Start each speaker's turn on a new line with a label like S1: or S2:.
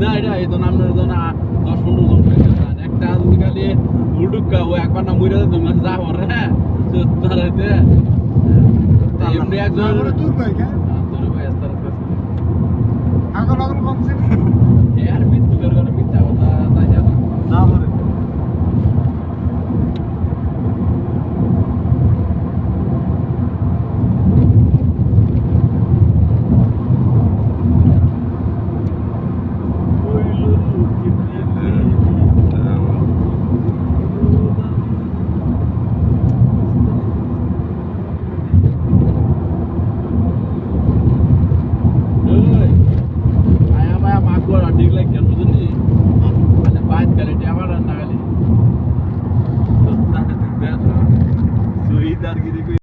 S1: না এটা এই তো আপনার জন্য দশ পনেরো জন একটা খালি উল্টুকা ও একবার না মরে যেত তুমি যা করে হ্যাঁ সত্তর হইতে এমনি একজন
S2: তোর ভাই
S1: তোর ভাই আস্তে আস্তে
S2: আগল আগল কমছে
S1: దిగులేక జరుగుతుంది మళ్ళీ బాధ్యత కలిగి ఎవడన్నా కానీ దానికి